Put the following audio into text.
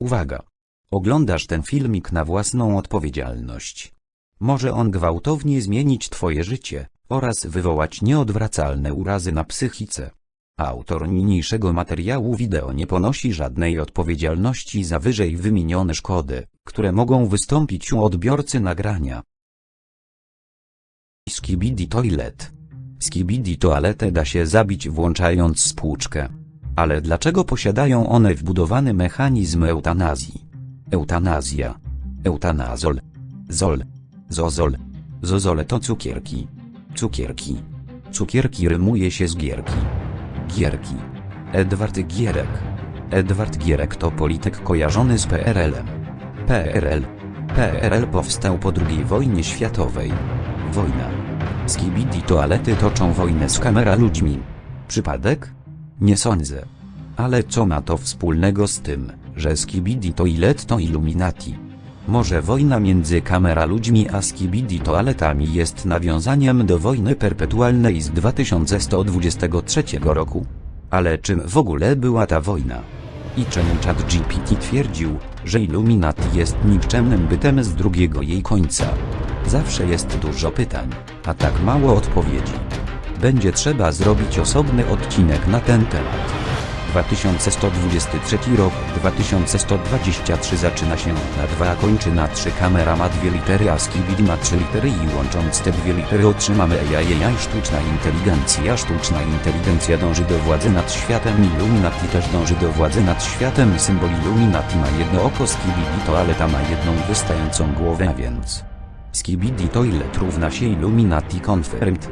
Uwaga! Oglądasz ten filmik na własną odpowiedzialność. Może on gwałtownie zmienić twoje życie oraz wywołać nieodwracalne urazy na psychice. Autor niniejszego materiału wideo nie ponosi żadnej odpowiedzialności za wyżej wymienione szkody, które mogą wystąpić u odbiorcy nagrania. Skibidi Toilet Skibidi toaletę da się zabić włączając spłuczkę. Ale dlaczego posiadają one wbudowany mechanizm eutanazji? Eutanazja. Eutanazol. Zol. Zozol. Zozole to cukierki. Cukierki. Cukierki rymuje się z gierki. Gierki. Edward Gierek. Edward Gierek to polityk kojarzony z PRL-em. PRL. PRL powstał po II wojnie światowej. Wojna. Skibidi toalety toczą wojnę z kamera ludźmi. Przypadek? Nie sądzę. Ale co ma to wspólnego z tym, że Skibidi Toilet to Illuminati? Może wojna między kamera ludźmi a Skibidi toaletami jest nawiązaniem do wojny perpetualnej z 2123 roku? Ale czym w ogóle była ta wojna? I czemu ChatGPT twierdził, że Illuminati jest nikczemnym bytem z drugiego jej końca? Zawsze jest dużo pytań, a tak mało odpowiedzi. Będzie trzeba zrobić osobny odcinek na ten temat. 2123 rok 2123 zaczyna się na 2 a kończy na 3 kamera ma dwie litery a skibidi ma 3 litery i łącząc te dwie litery otrzymamy AI, AI sztuczna inteligencja. Sztuczna inteligencja dąży do władzy nad światem Illuminati też dąży do władzy nad światem symbol Illuminati ma jedno oko skibidi toaleta ma jedną wystającą głowę a więc Skibidi Toilet równa się Illuminati Confirmed